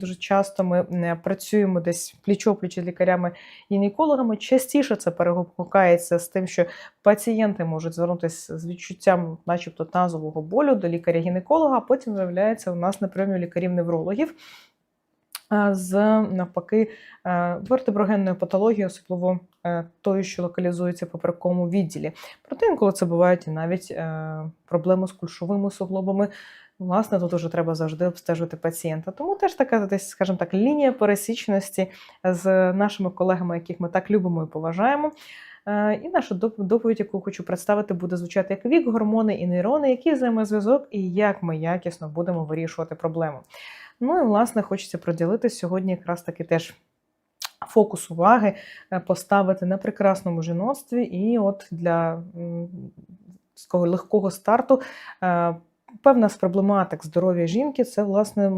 Дуже часто ми е, працюємо десь пліч-опліч з лікарями-гінекологами. Частіше це перегукається з тим, що пацієнти можуть звернутися з відчуттям, начебто, тазового болю до лікаря-гінеколога, а потім виявляється у нас на прийомі лікарів-неврологів з навпаки е, вертеброгенною патологією, особливо е, тою, що локалізується в поперековому відділі. Проте інколи це бувають і навіть проблеми з кульшовими суглобами. Власне, тут уже треба завжди обстежувати пацієнта. Тому теж така десь, скажімо так, лінія пересічності з нашими колегами, яких ми так любимо і поважаємо. Е, І наша доповідь, яку хочу представити, буде звучати як вік, гормони і нейрони, який взаємозв'язок і як ми якісно будемо вирішувати проблему. Ну і власне хочеться приділити сьогодні якраз таки теж фокус уваги е, поставити на прекрасному жіноцтві, і от для такого легкого старту. Певна з проблематик здоров'я жінки це власне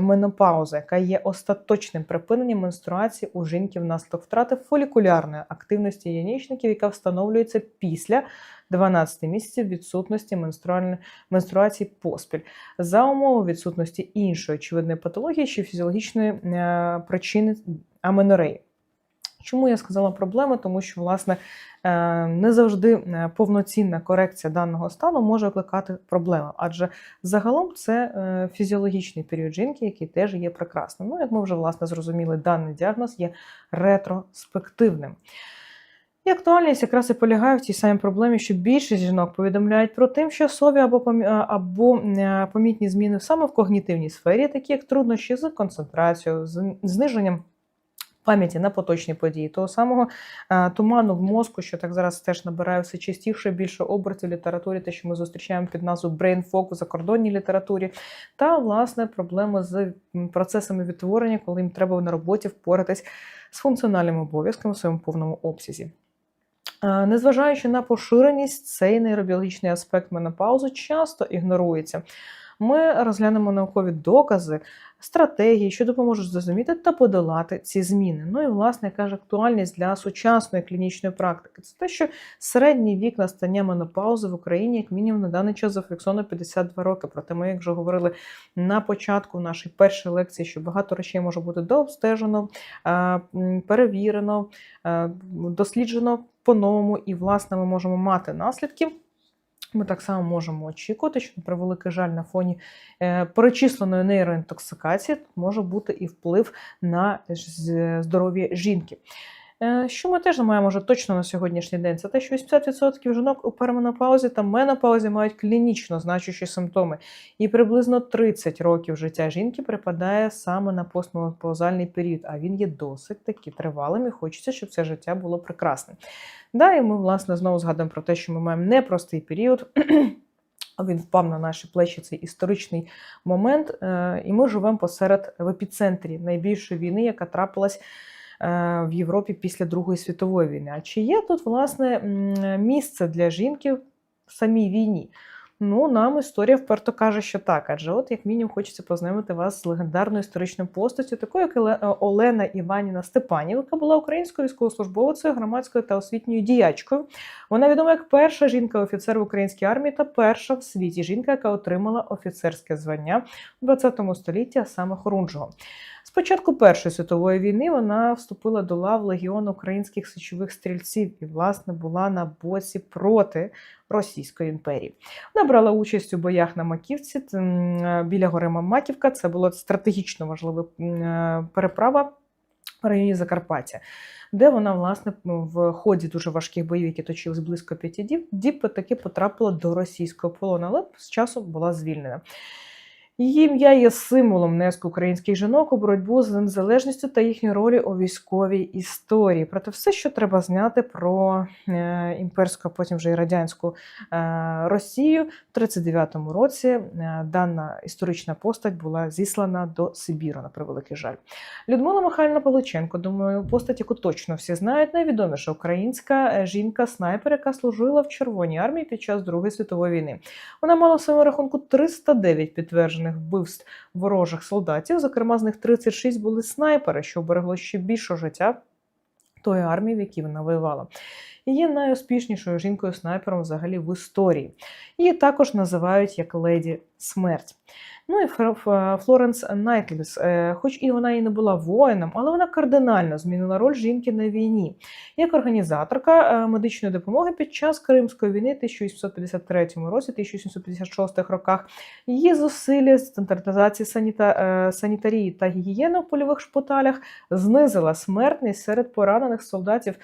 менопауза, яка є остаточним припиненням менструації у жінки внаслідок втрати фолікулярної активності яєчників, яка встановлюється після 12 місяців відсутності менструальної менструації поспіль за умови відсутності іншої очевидної патології чи фізіологічної е, причини аменореї. Чому я сказала проблеми? Тому що, власне, е, не завжди е, повноцінна корекція даного стану може викликати проблеми, адже загалом це е, фізіологічний період жінки, який теж є прекрасним. Ну, як ми вже власне зрозуміли, даний діагноз є ретроспективним. І актуальність якраз і полягає в тій самій проблемі, що більшість жінок повідомляють про те, що сові або, або помітні зміни саме в когнітивній сфері, такі як труднощі з концентрацією, з зниженням пам'яті на поточні події, того самого е, туману в мозку, що так зараз теж набирає все частіше, більше обертів в літературі, те, що ми зустрічаємо під назвою brain fog в закордонній літературі, та власне проблеми з процесами відтворення, коли їм треба на роботі впоратись з функціональними обов'язками в своєму повному обсязі. Е, Незважаючи на поширеність, цей нейробіологічний аспект менопаузи часто ігнорується. Ми розглянемо наукові докази, стратегії, що допоможуть зрозуміти та подолати ці зміни. Ну і власне яка ж актуальність для сучасної клінічної практики. Це те, що середній вік настання менопаузи в Україні, як мінімум, на даний час зафіксовано 52 роки. Проте ми, як вже говорили на початку нашої першої лекції, що багато речей може бути дообстежено, перевірено, досліджено по-новому, і, власне, ми можемо мати наслідки. Ми так само можемо очікувати, що, на превеликий жаль, на фоні е, перечисленої нейроінтоксикації може бути і вплив на здоров'я жінки. Е, Що ми теж маємо вже точно на сьогоднішній день, це те, що 80% жінок у перменопаузі та менопаузі мають клінічно значущі симптоми, і приблизно 30 років життя жінки припадає саме на постменопаузальний період, а він є досить таки тривалим і хочеться, щоб це життя було прекрасним. Да, і ми, власне, знову згадуємо про те, що ми маємо непростий період. Він впав на наші плечі цей історичний момент, е, і ми живемо посеред в епіцентрі найбільшої війни, яка трапилась в Європі після Другої світової війни. А чи є тут власне місце для жінки в самій війні? Ну, нам історія вперто каже, що так. Адже, от, як мінімум, хочеться познайомити вас з легендарною історичною постаттю, такою як е, Олена Іванівна Степанів, яка була українською військовослужбовицею, громадською та освітньою діячкою. Вона відома як перша жінка-офіцер в українській армії та перша в світі жінка, яка отримала офіцерське звання у 20 столітті, а саме Хорунжого. З початку Першої світової війни вона вступила до лав Легіону українських січових стрільців і, власне, була на боці проти Російської імперії. Вона брала участь у боях на Маківці біля гори Маківка. Це була стратегічно важлива е, переправа в районі Закарпаття, де вона, власне, в ході дуже важких боїв, які точились близько п'яти діб, діб таки потрапила до російського полону, але з часу була звільнена. Її ім'я є символом внеску українських жінок у боротьбу за незалежністю та їхньої ролі у військовій історії. Проте все, що треба зняти про е, імперську, а потім вже і радянську е, Росію, в 39-му році е, дана історична постать була зіслана до Сибіру, на превеликий жаль. Людмила Михайлівна Павличенко, думаю, постать, яку точно всі знають, найвідоміша українська жінка-снайпер, яка служила в Червоній армії під час Другої світової війни. Вона мала в своєму рахунку 309 підтверджених вбивств ворожих солдатів. Зокрема, з них 36 були снайпери, що оберегло ще більше життя тої армії, в якій вона воювала. І Є найуспішнішою жінкою-снайпером взагалі в історії. Її також називають як леді смерть. Ну і Флоренс Найтліс, е, хоч і вона і не була воїном, але вона кардинально змінила роль жінки на війні як організаторка е, медичної допомоги під час Кримської війни 1853 році, 1856 роках. Її зусилля стандартизації саніта... Е, санітарії та гігієни в польових шпиталях знизила смертність серед поранених солдатів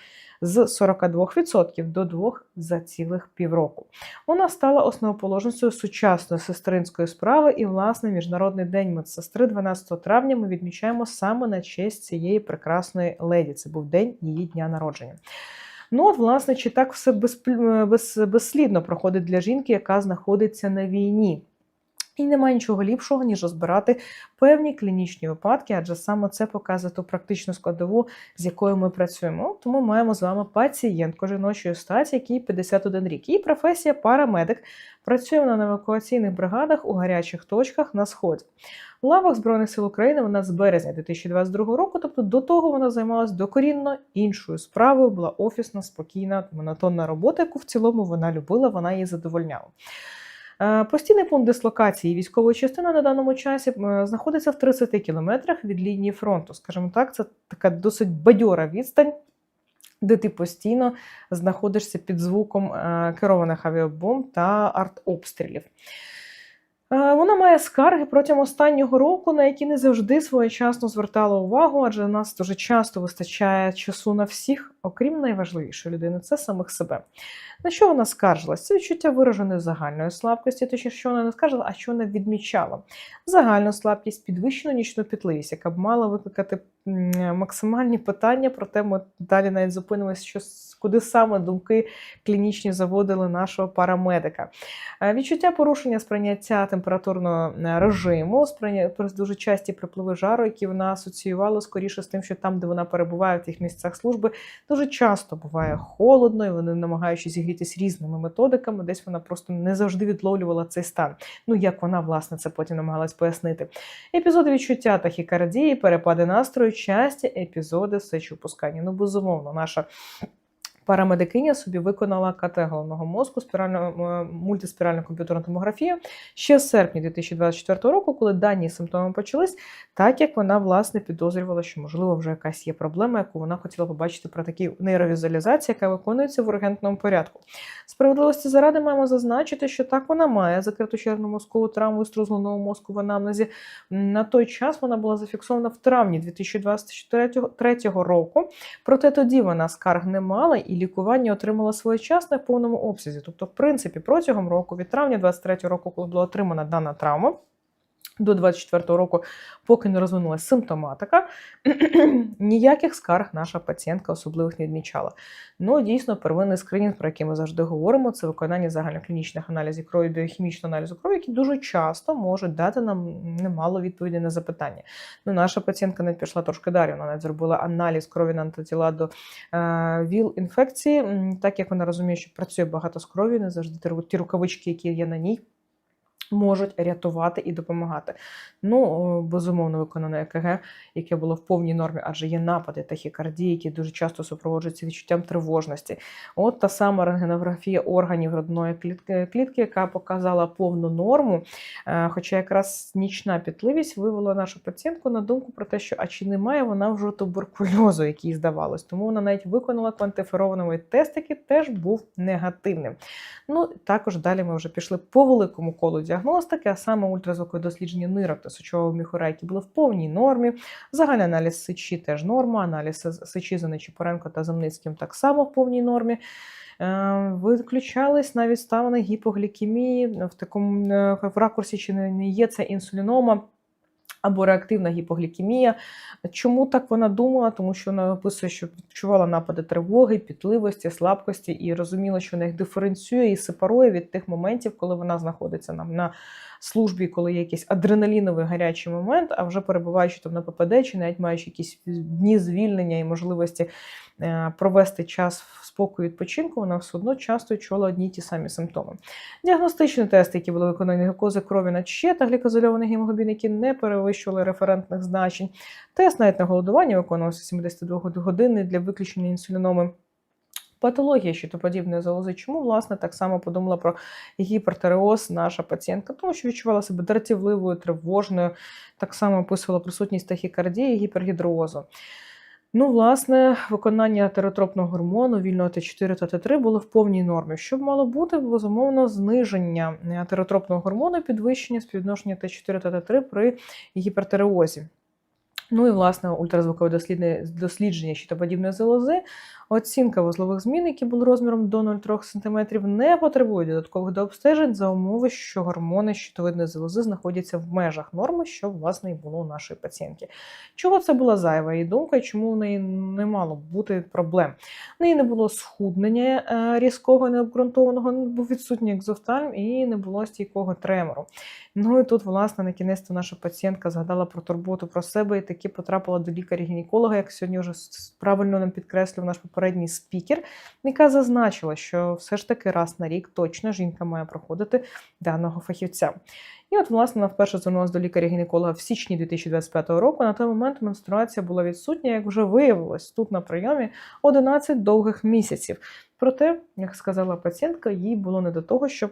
з 42% до 2% за цілих півроку. Вона стала основоположницею сучасної сестринської справи і, власне, Міжнародний день медсестри 12 травня ми відмічаємо саме на честь цієї прекрасної леді. Це був день її дня народження. Ну, от, власне, чи так все безслідно проходить для жінки, яка знаходиться на війні? І немає нічого ліпшого, ніж розбирати певні клінічні випадки, адже саме це показує ту практичну складову, з якою ми працюємо. Тому маємо з вами пацієнтку жіночої статі, якій 51 рік. Її професія парамедик. Працює на евакуаційних бригадах у гарячих точках на сході. У лавах Збройних сил України вона з березня 2022 року, тобто до того вона займалася докорінно іншою справою, була офісна, спокійна, монотонна робота, яку в цілому вона любила, вона її задовольняла. Е, постійний пункт дислокації військової частини на даному часі е, знаходиться в 30 кілометрах від лінії фронту. Скажімо так, це така досить бадьора відстань. Де ти постійно знаходишся під звуком е, керованих авіабомб та артобстрілів. Вона має скарги протягом останнього року, на які не завжди своєчасно звертала увагу, адже нас дуже часто вистачає часу на всіх, окрім найважливішої людини це самих себе. На що вона скаржилась? Це відчуття вираженої загальної слабкості, точніше, що вона не скаржила, а що вона відмічала. Загальну слабкість, підвищену нічну пітливість, яка б мала викликати максимальні питання, проте ми далі навіть зупинимося, що куди саме думки клінічні заводили нашого парамедика. Е, відчуття порушення сприйняття температурного е, режиму, сприйня... дуже часті припливи жару, які вона асоціювала скоріше з тим, що там, де вона перебуває в тих місцях служби, дуже часто буває холодно, і вони намагаючись зігрітись різними методиками, десь вона просто не завжди відловлювала цей стан. Ну як вона власне це потім намагалась пояснити. Епізоди відчуття тахікардії, перепади настрою, часті епізоди сечопускання. Ну безумовно, наша Парамедикиня собі виконала КТ головного мозку, спіральну, е, мультиспіральну комп'ютерну томографію ще в серпні 2024 року, коли дані симптоми почались, так як вона власне підозрювала, що можливо вже якась є проблема, яку вона хотіла побачити про такі нейровізуалізації, яка виконується в ургентному порядку. Справедливості заради маємо зазначити, що так вона має закриту червну мозкову травму і струс мозку в анамнезі. На той час вона була зафіксована в травні 2023 року, проте тоді вона скарг не мала і лікування отримала своєчасне в повному обсязі. Тобто, в принципі, протягом року, від травня 23 року, коли була отримана дана травма. До 24-го року, поки не розвинулася симптоматика, ніяких скарг наша пацієнтка особливих не відмічала. Ну, дійсно, первинний скринінг, про який ми завжди говоримо, це виконання загальноклінічних аналізів крові, біохімічного аналізу крові, які дуже часто можуть дати нам немало відповідей на запитання. Ну, Наша пацієнтка навіть пішла трошки далі, вона навіть зробила аналіз крові на антитіла до е, ВІЛ-інфекції, так як вона розуміє, що працює багато з кров'ю, не завжди ті рукавички, які є на ній. Можуть рятувати і допомагати. Ну, безумовно, виконане ЕКГ, яке було в повній нормі, адже є напади тахікардії, які дуже часто супроводжуються відчуттям тривожності. От та сама рентгенографія органів грудної клітки, яка показала повну норму. Е, хоча якраз нічна пітливість вивела нашу пацієнтку на думку про те, що а чи немає вона вже туберкульозу, який здавалось. Тому вона навіть виконала квантиферований тест, який теж був негативним. Ну, також далі ми вже пішли по великому колу діагностики, а саме ультразвукові дослідження нирок та сечового міхура, які були в повній нормі. Загальний аналіз сечі теж норма, аналіз сечі за Нечіпоренко та Земницьким так само в повній нормі. Е, виключались навіть ставини гіпоглікемії в такому е, в ракурсі, чи не є це інсулінома або реактивна гіпоглікемія. Чому так вона думала? Тому що вона описує, що відчувала напади тривоги, пітливості, слабкості і розуміла, що вона їх диференціює і сепарує від тих моментів, коли вона знаходиться на службі, коли є якийсь адреналіновий гарячий момент, а вже перебуваючи там на ППД, чи навіть маючи якісь дні звільнення і можливості е, провести час в спокою відпочинку, вона все одно часто відчувала одні й ті самі симптоми. Діагностичні тести, які були виконані глюкози крові на ще та глікозольований гемоглобін, які не перевищували референтних значень. Тест навіть на голодування виконувався 72 години для виключення інсуліноми. Патологія щитоподібної залози. Чому, власне, так само подумала про гіпертиреоз наша пацієнтка? Тому що відчувала себе дратівливою, тривожною, так само описувала присутність тахікардії і гіпергідроозу. Ну, власне, виконання тератропного гормону вільного Т4 та Т3 було в повній нормі. Що б мало бути, безумовно, зниження тератропного гормону, підвищення співвідношення Т4 та Т3 при гіпертиреозі. Ну і власне ультразвукове дослідне дослідження щитоподібної залози, оцінка вузлових змін, які були розміром до 0,3 см, не потребують додаткових дообстежень за умови, що гормони щитовидної залози знаходяться в межах норми, що власне і було у нашої пацієнтки. Чого це була зайва її думка, і чому в неї не мало бути проблем? В неї не було схуднення е, різкого, необґрунтованого, був відсутній екзофтальм і не було стійкого тремору. Ну і тут, власне, на кінець наша пацієнтка згадала про турботу про себе і таки потрапила до лікаря-гінеколога, як сьогодні вже правильно нам підкреслив наш попередній спікер, яка зазначила, що все ж таки раз на рік точно жінка має проходити даного фахівця. І от, власне, вона вперше звернулася до лікаря-гінеколога в січні 2025 року. На той момент менструація була відсутня, як вже виявилось, тут на прийомі 11 довгих місяців. Проте, як сказала пацієнтка, їй було не до того, щоб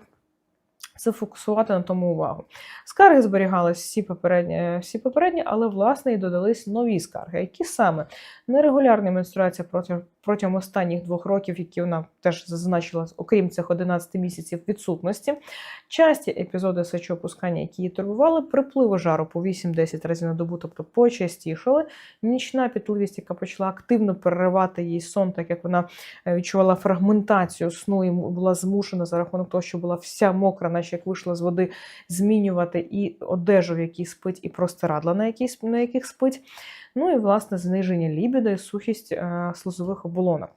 зафокусувати на тому увагу. Скарги зберігались всі попередні, всі попередні, але власне і додались нові скарги, які саме нерегулярна менструація протягом протягом останніх двох років, які вона теж зазначила, окрім цих 11 місяців відсутності, часті епізоди сечоопускання, які її турбували, припливи жару по 8-10 разів на добу, тобто почастішали. Нічна пітливість, яка почала активно переривати її сон, так як вона е, відчувала фрагментацію сну і була змушена за рахунок того, що була вся мокра, наче як вийшла з води, змінювати і одежу, в якій спить, і простирадла, на яких, на яких спить. Ну і власне зниження лібіда і сухість слозових оболонок.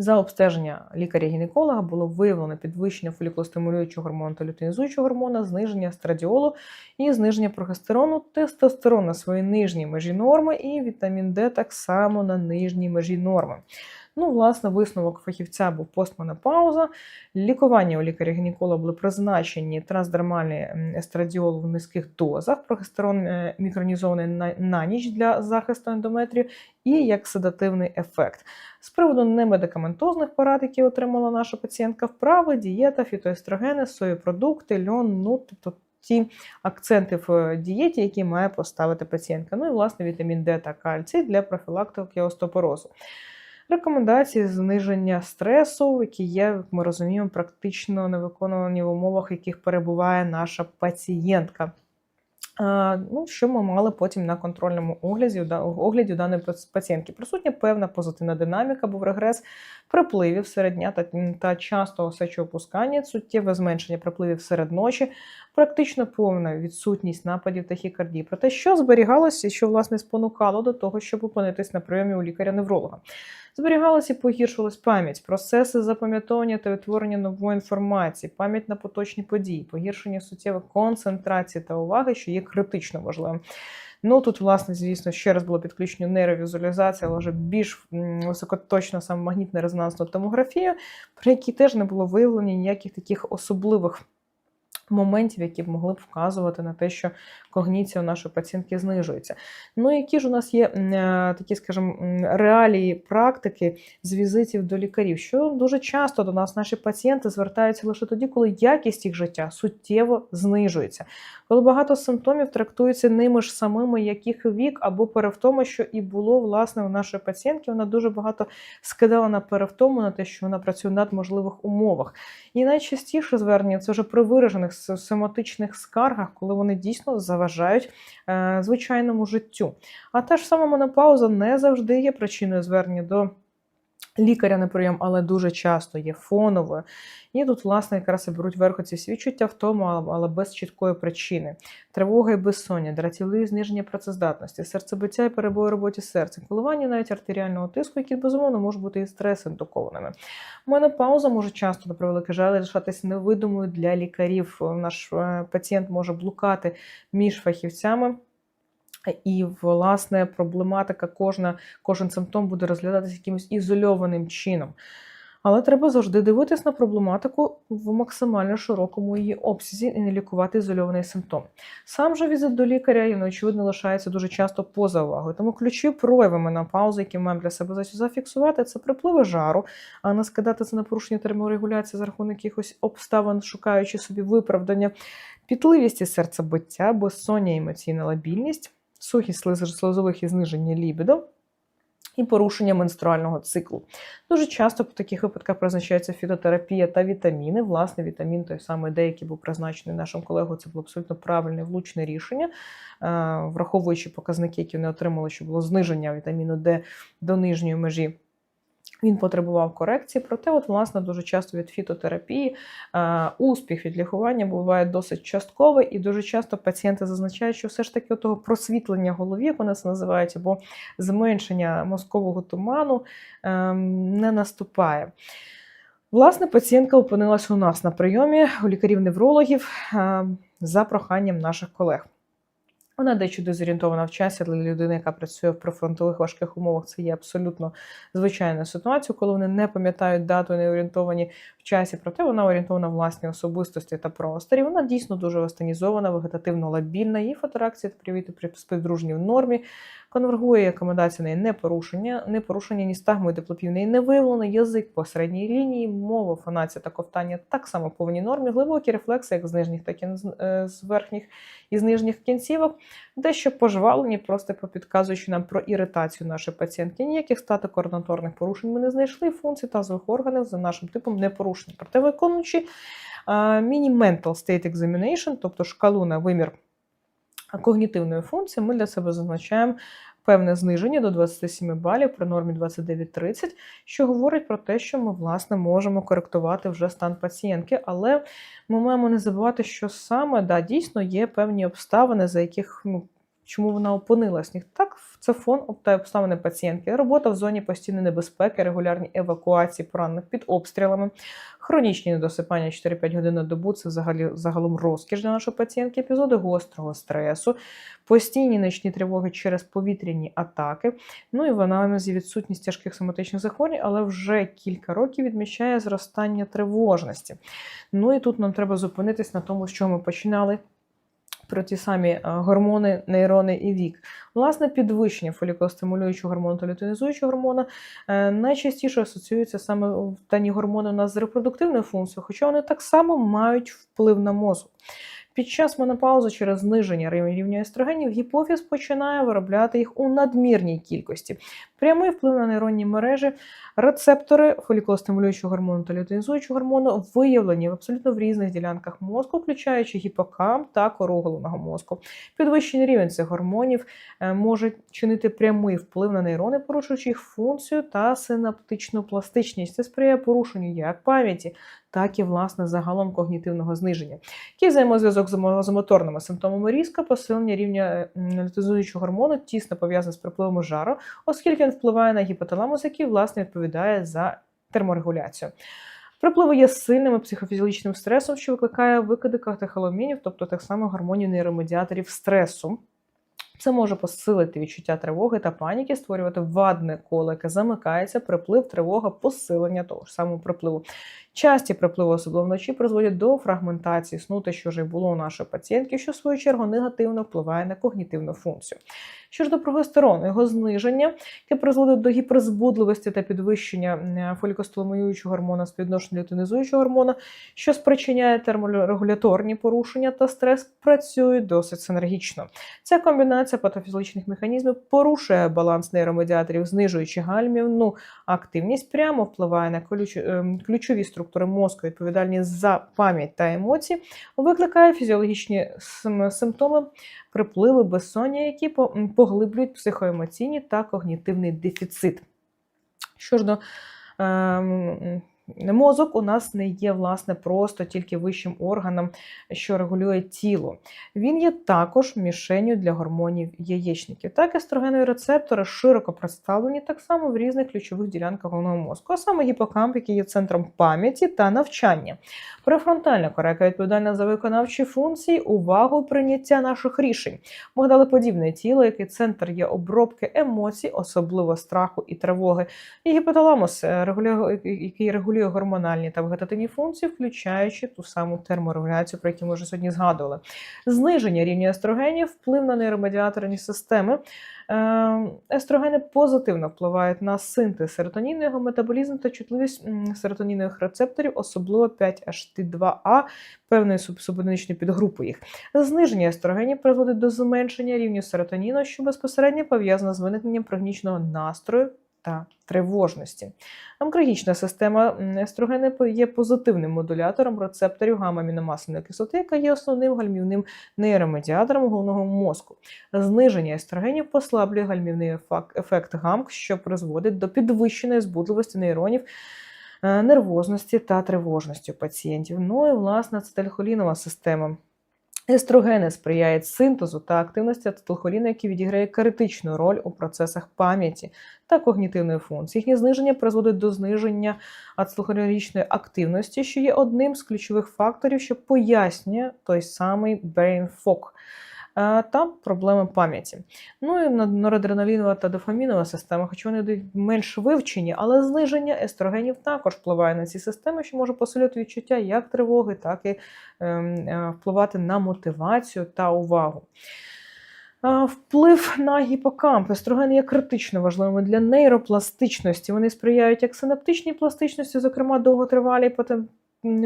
За обстеження лікаря-гінеколога було виявлено підвищення фолікулостимулюючого гормону та лютинізуючого гормона, зниження страдіолу і зниження прогестерону, тестостерон на своїй нижній межі норми, і вітамін Д так само на нижній межі норми. Ну, власне, висновок фахівця був постменопауза. Лікування у лікаря-гінеколога були призначені трансдермальний естрадіол в низьких дозах, прогестерон е, мікронізований на, на ніч для захисту ендометрію і як седативний ефект. З приводу немедикаментозних порад, які отримала наша пацієнтка, вправи, дієта, фітоестрогени, соєпродукти, льон, ну, тобто ті акценти в дієті, які має поставити пацієнтка. Ну і, власне, вітамін Д та кальцій для профілактики остеопорозу. Рекомендації зниження стресу, які є, ми розуміємо, практично не виконувані в умовах, в яких перебуває наша пацієнтка. Ну, Що ми мали потім на контрольному огляді огляді даної пацієнтки? Присутня певна позитивна динаміка, був регрес припливів серед дня та, та частого сечоопускання, суттєве зменшення припливів серед ночі, практично повна відсутність нападів тахікардії. Проте, що зберігалося що власне спонукало до того, щоб опинитись на прийомі у лікаря-невролога. Зберігалася і погіршувалась пам'ять, процеси запам'ятовування та відтворення нової інформації, пам'ять на поточні події, погіршення суттєвої концентрації та уваги, що є критично важливим. Ну тут, власне, звісно, ще раз було підключення нейровізуалізація, але вже більш високоточна саме магнітна резонансну томографію, при якій теж не було виявлення ніяких таких особливих моментів, які б могли б вказувати на те, що когніція у нашої пацієнтки знижується. Ну, які ж у нас є е, такі, скажімо, реалії практики з візитів до лікарів, що дуже часто до нас наші пацієнти звертаються лише тоді, коли якість їх життя суттєво знижується. Коли багато симптомів трактуються ними ж самими, яких вік або перевтома, що і було власне у нашої пацієнтки, вона дуже багато скидала на перевтому, на те, що вона працює в надможливих умовах. І найчастіше звернення це вже при виражених соматичних скаргах, коли вони дійсно заважають е, звичайному життю. А та ж сама менопауза не завжди є причиною звернення до лікаря на прийом, але дуже часто є фоновою. І тут, власне, якраз і беруть верху ці всі відчуття в тому, але без чіткої причини. Тривога і безсоння, дратівливі зниження працездатності, серцебиття і перебої роботі серця, коливання навіть артеріального тиску, які, безумовно, можуть бути і стрес-індукованими. Менопауза може часто, на превеликий жаль, лишатися невидимою для лікарів. Наш е, пацієнт може блукати між фахівцями. І, власне, проблематика, кожна, кожен симптом буде розглядатися якимось ізольованим чином. Але треба завжди дивитись на проблематику в максимально широкому її обсязі і не лікувати ізольований симптом. Сам же візит до лікаря, він, очевидно, лишається дуже часто поза увагою. Тому ключові прояви менопаузи, які маємо для себе зафіксувати, це припливи жару, а не скидати це на порушення терморегуляції за рахунок якихось обставин, шукаючи собі виправдання, пітливість і серцебиття, безсоння, емоційна лабільність, сухість слизових і зниження лібідо і порушення менструального циклу. Дуже часто в таких випадках призначається фітотерапія та вітаміни. Власне, вітамін той самий, деякий був призначений нашим колегою. Це було абсолютно правильне влучне рішення, е, враховуючи показники, які вони отримали, що було зниження вітаміну Д до нижньої межі. Він потребував корекції, проте, от, власне, дуже часто від фітотерапії е, успіх від лікування буває досить частковий, і дуже часто пацієнти зазначають, що все ж таки того просвітлення голові, як вони це називають, або зменшення мозкового туману е, не наступає. Власне, пацієнтка опинилась у нас на прийомі у лікарів-неврологів е, за проханням наших колег. Вона дещо дезорієнтована в часі для людини, яка працює в прифронтових важких умовах. Це є абсолютно звичайна ситуація, коли вони не пам'ятають дату, не орієнтовані часі, проте вона орієнтована в власній особистості та просторі. Вона дійсно дуже вестанізована, вегетативно лабільна. Її фотореакція та привіти при співдружній в нормі. Конвергує акомодація неї не порушення, не порушення ні стагму і диплопів неї не виявлено, язик по середній лінії, мова, фонація та ковтання так само повні нормі, глибокі рефлекси, як з нижніх, так і з верхніх і з нижніх кінцівок, дещо пожвалені, просто підказуючи нам про іритацію нашої пацієнтки. Ніяких статикоординаторних порушень ми не знайшли, функції тазових органів за нашим типом не порушені. Проте виконуючи міні-mental state examination, тобто шкалу на вимір когнітивної функції, ми для себе зазначаємо певне зниження до 27 балів при нормі 29-30, що говорить про те, що ми, власне, можемо коректувати вже стан пацієнтки. Але ми маємо не забувати, що саме да, дійсно є певні обставини, за яких ну, чому вона опинилась. Так, це фон та обставини пацієнтки. Робота в зоні постійної небезпеки, регулярні евакуації поранених під обстрілами, хронічні недосипання 4-5 годин на добу це взагалі загалом розкіш для нашої пацієнтки, епізоди гострого стресу, постійні нічні тривоги через повітряні атаки. Ну і в аналізі відсутність тяжких соматичних захворювань, але вже кілька років відмічає зростання тривожності. Ну і тут нам треба зупинитись на тому, з чого ми починали про ті самі е, гормони, нейрони і вік. Власне, підвищення фолікостимулюючого гормону та лютинізуючого гормону е, найчастіше асоціюються саме в дані гормони у нас з репродуктивною функцією, хоча вони так само мають вплив на мозок. Під час менопаузи через зниження рівня естрогенів гіпофіз починає виробляти їх у надмірній кількості. Прямий вплив на нейронні мережі, рецептори фолікулостимулюючого гормону та лютинізуючого гормону виявлені в абсолютно в різних ділянках мозку, включаючи гіпокамп та кору головного мозку. Підвищений рівень цих гормонів е, може чинити прямий вплив на нейрони, порушуючи їх функцію та синаптичну пластичність. Це сприяє порушенню як пам'яті, так і власне загалом когнітивного зниження. Який взаємозв'язок з моторними симптомами різка, посилення рівня лютизуючого гормону тісно пов'язане з припливом жару, оскільки він впливає на гіпоталамус, який власне відповідає за терморегуляцію. Припливи є сильним психофізіологічним стресом, що викликає викиди катехоламінів, тобто так само гормонів нейромедіаторів стресу. Це може посилити відчуття тривоги та паніки, створювати вадне коло, яке замикається, приплив, тривога, посилення того ж самого припливу. Часті припливи, особливо вночі, призводять до фрагментації сну, те, що вже було у нашої пацієнтки, що в свою чергу негативно впливає на когнітивну функцію. Що ж до прогестерону, його зниження, яке призводить до гіперзбудливості та підвищення фолікостимулюючого гормона співвідношення лютинізуючого гормона, що спричиняє терморегуляторні порушення та стрес, працюють досить синергічно. Ця комбінація патофізіологічних механізмів порушує баланс нейромедіаторів, знижуючи гальмівну активність, прямо впливає на ем, ключові структури мозку, відповідальні за пам'ять та емоції, викликає фізіологічні симптоми припливи безсоння, які поглиблюють психоемоційні та когнітивний дефіцит. Що ж до ем, Мозок у нас не є власне просто тільки вищим органом, що регулює тіло. Він є також мішенью для гормонів яєчників. Так, естрогенові рецептори широко представлені так само в різних ключових ділянках головного мозку, а саме гіпокамп, який є центром пам'яті та навчання. Префронтальна кора, яка відповідальна за виконавчі функції, увагу, прийняття наших рішень. Мигдалеподібне тіло, який центр є обробки емоцій, особливо страху і тривоги. І гіпоталамус, е, регулює, який регулює гормональні та вегетативні функції, включаючи ту саму терморегуляцію, про яку ми вже сьогодні згадували. Зниження рівня естрогенів, вплив на нейромедіаторні системи. Е, Естрогени позитивно впливають на синтез серотоніну, його метаболізм та чутливість серотонінових рецепторів, особливо 5HT2A, певної суб- субодиничної підгрупи їх. Зниження естрогенів призводить до зменшення рівню серотоніну, що безпосередньо пов'язано з виникненням пригніченого настрою та тривожності. Амкрогічна система естрогени є позитивним модулятором рецепторів гамма-аміномасляної кислоти, яка є основним гальмівним нейромедіатором головного мозку. Зниження естрогенів послаблює гальмівний ефект ГАМК, що призводить до підвищеної збудливості нейронів. е, Нервозності та тривожності у пацієнтів. Ну і власне ацетильхолінова система. Естрогени сприяють синтезу та активності ацетилхоліну, які відіграє критичну роль у процесах пам'яті та когнітивної функції. Їхнє зниження призводить до зниження ацетилхолінічної активності, що є одним з ключових факторів, що пояснює той самий brain fog та проблеми пам'яті. Ну і норадреналінова та дофамінова система, хоч вони йдуть менш вивчені, але зниження естрогенів також впливає на ці системи, що може посилювати відчуття як тривоги, так і ем, е, впливати на мотивацію та увагу. Вплив на гіпокамп. Естрогени є критично важливими для нейропластичності. Вони сприяють як синаптичній пластичності, зокрема довготривалій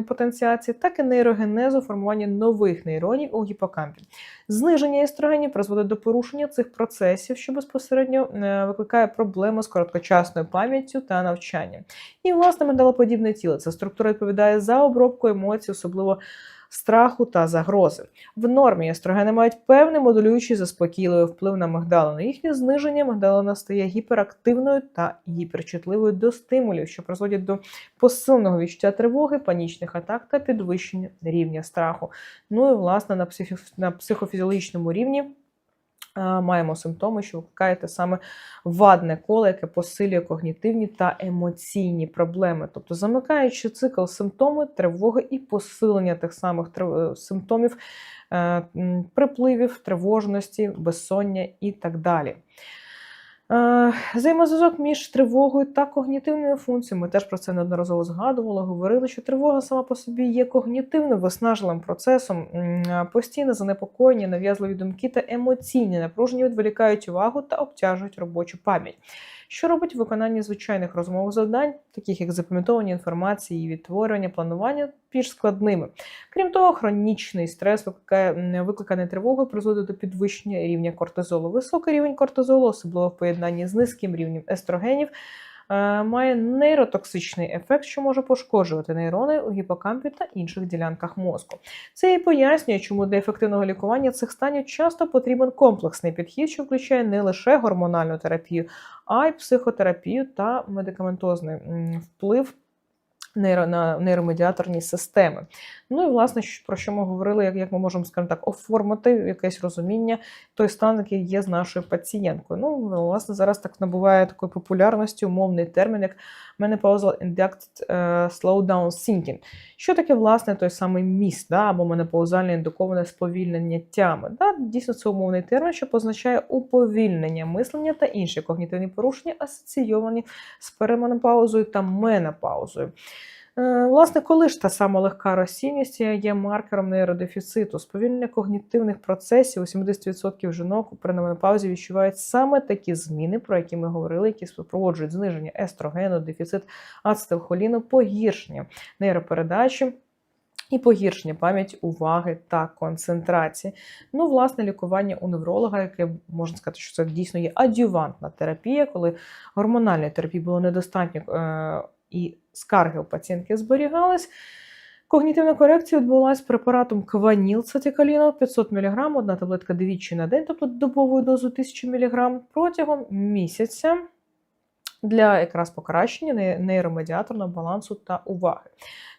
потенціації, так і нейрогенезу, формування нових нейронів у гіпокампі. Зниження естрогенів призводить до порушення цих процесів, що безпосередньо е, викликає проблеми з короткочасною пам'яттю та навчанням. І власне медалоподібне тіло. Ця структура відповідає за обробку емоцій, особливо страху та загрози. В нормі естрогени мають певний модулюючий заспокійливий вплив на мигдалину. Їхнє зниження мигдалина стає гіперактивною та гіперчутливою до стимулів, що призводять до посиленого відчуття тривоги, панічних атак та підвищення рівня страху. Ну і власне на, на психофізіологічному рівні. Е, Маємо симптоми, що викликаєте саме вадне коло, яке посилює когнітивні та емоційні проблеми, тобто замикаючи цикл симптоми, тривоги і посилення тих самих е, симптомів, е, припливів, тривожності, безсоння і так далі. Е, Взаємозв'язок між тривогою та когнітивною функцією. Ми теж про це неодноразово згадували, говорили, що тривога сама по собі є когнітивним виснажливим процесом. Постійне занепокоєння, нав'язливі думки та емоційні напруження відволікають увагу та обтяжують робочу пам'ять. Що робить виконання звичайних розмових завдань, таких як запам'ятовування інформації, відтворення, планування, більш складними. Крім того, хронічний стрес викликає викликаний тривогою, призводить до підвищення рівня кортизолу. Високий рівень кортизолу, особливо в поєднанні з низьким рівнем естрогенів, має нейротоксичний ефект, що може пошкоджувати нейрони у гіпокампі та інших ділянках мозку. Це і пояснює, чому для ефективного лікування цих станів часто потрібен комплексний підхід, що включає не лише гормональну терапію, а й психотерапію та медикаментозний вплив нейро, на нейромедіаторні системи. Ну і власне, про що ми говорили, як, як ми можемо, скажімо так, оформити якесь розуміння той стан, який є з нашою пацієнткою. Ну, власне, зараз так набуває такої популярності умовний термін, як menopausal induced е, slowdown thinking. Що таке, власне, той самий міст, да, або менопаузальне індуковане сповільнення тями? Да? Дійсно, це умовний термін, що позначає уповільнення мислення та інші когнітивні порушення, асоційовані з переменопаузою та менопаузою. Е, Власне, коли ж та сама легка розсійність є маркером нейродефіциту, сповільнення когнітивних процесів у 70% жінок при менопаузі відчувають саме такі зміни, про які ми говорили, які супроводжують зниження естрогену, дефіцит ацетилхоліну, погіршення нейропередачі. І погіршення пам'яті, уваги та концентрації. Ну, власне, лікування у невролога, яке можна сказати, що це дійсно є адювантна терапія, коли гормональної терапії було недостатньо е- і скарги у пацієнтки зберігались. Когнітивна корекція відбулася препаратом Кваніл цитикаліно 500 мг, одна таблетка двічі на день, тобто добовою дозу 1000 мг протягом місяця. для якраз покращення нейромедіаторного балансу та уваги.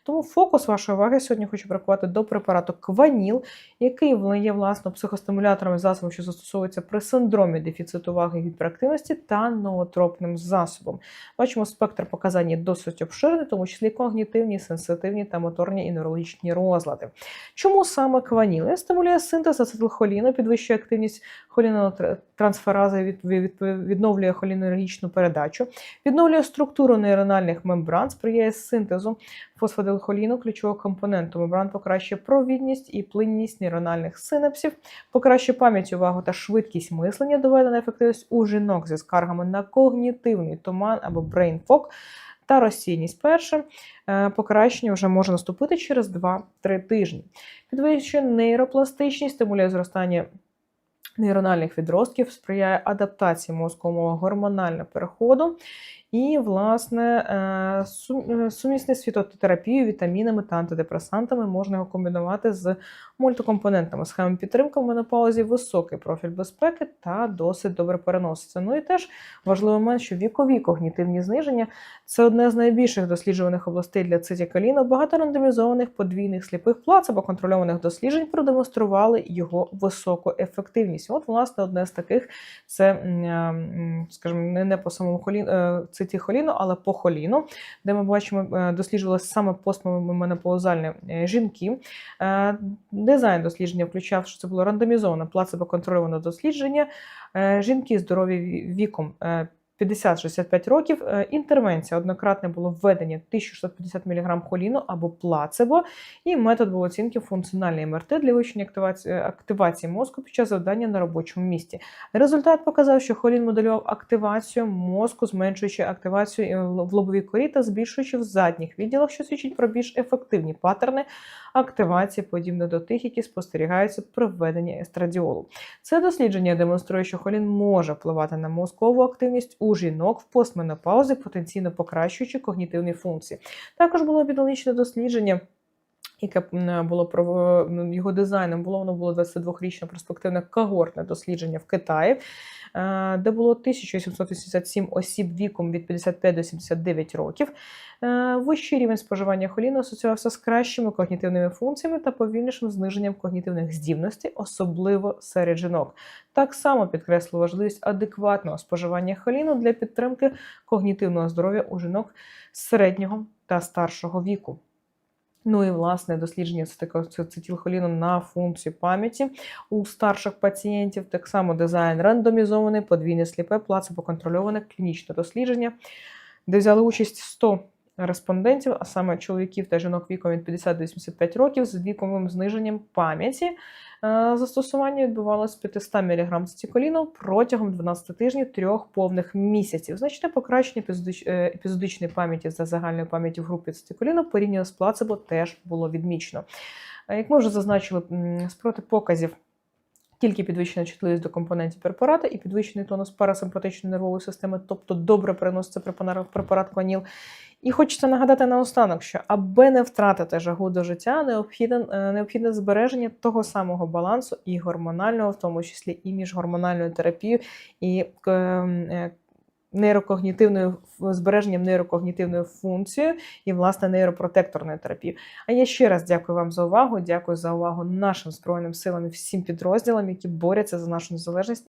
Тому фокус вашої уваги сьогодні хочу прикувати до препарату Кваніл, який є власно психостимулятором і засобом, що застосовується при синдромі дефіциту уваги гіперактивності та ноотропним засобом. Бачимо, спектр показань досить обширний, тому числі когнітивні, сенситивні та моторні і неврологічні розлади. Чому саме кваніл? Він стимулює синтез ацетилхоліну, підвищує активність холінотрансферази, від, від, відновлює холінергічну передачу, відновлює структуру нейрональних мембран, сприяє синтезу фосфодилхоліну, ключового компоненту мембран, покращує провідність і плинність нейрональних синапсів, покращує пам'ять, увагу та швидкість мислення, доведена ефективність у жінок зі скаргами на когнітивний туман або brain fog, та розсійність перше е, покращення вже може наступити через 2-3 тижні. Підвищує нейропластичність, стимулює зростання нейрональних відростків, сприяє адаптації мозкового гормонального переходу. І, власне, е, е, з фітотерапією, вітамінами та антидепресантами можна його комбінувати з мультикомпонентами, схемами підтримки в менопаузі, високий профіль безпеки та досить добре переноситься. Ну і теж важливий момент, що вікові когнітивні зниження це одне з найбільших досліджуваних областей для цитікаліну. Багато рандомізованих подвійних сліпих плацебо контрольованих досліджень продемонстрували його високу ефективність. От, власне, одне з таких це, скажімо, не, по самому холіну, цитіхоліну, але по холіну, де ми бачимо, досліджували досліджувалися саме постменопаузальні е, жінки. Е, Дизайн дослідження включав, що це було рандомізоване плацебо-контрольоване дослідження. Е, Жінки здорові віком е, 50-65 років. Е, Інтервенція однократне було введення 1650 мг холіну або плацебо, і метод був оцінки функціональної МРТ для вивчення активації, активації мозку під час завдання на робочому місці. Результат показав, що холін моделював активацію мозку, зменшуючи активацію е, в лобовій корі та збільшуючи в задніх відділах, що свідчить про більш ефективні паттерни активації, подібно до тих, які спостерігаються при введенні естрадіолу. Це дослідження демонструє, що холін може впливати на мозкову активність у жінок в постменопаузі, потенційно покращуючи когнітивні функції. Також було підлічне дослідження. Яке було його дизайном було воно було 22-річне перспективне когортне дослідження в Китаї, е, де було 1887 осіб віком від 55 до 79 років. Е, Вищий рівень споживання холіну асоціювався з кращими когнітивними функціями та повільнішим зниженням когнітивних здібностей, особливо серед жінок. Так само підкреслив важливість адекватного споживання холіну для підтримки когнітивного здоров'я у жінок середнього та старшого віку. Ну і власне дослідження цитилхоліну на функцію пам'яті у старших пацієнтів. Так само дизайн рандомізований, подвійне сліпе, плацебо-контрольоване клінічне дослідження, де взяли участь 100 респондентів, а саме чоловіків та жінок віком від 50 до 85 років з віковим зниженням пам'яті. Е, Застосування відбувалося з 500 мг цитиколіну протягом 12 тижнів трьох повних місяців. Значне покращення е, епізодичної пам'яті за загальною пам'яті в групі цитиколіну порівняно з плацебо теж було відмічено. Е, Як ми вже зазначили, з протипоказів тільки підвищена чутливість до компонентів препарата і підвищений тонус парасимпатичної нервової системи, тобто добре переноситься препарат, кваніл. І хочеться нагадати наостанок, що аби не втратити жагу до життя, необхідне, необхідне збереження того самого балансу і гормонального, в тому числі і міжгормональною терапією, і е, е, нейрокогнітивною збереженням нейрокогнітивної функції і власне нейропротекторної терапії. А я ще раз дякую вам за увагу. Дякую за увагу нашим збройним силам і всім підрозділам, які борються за нашу незалежність.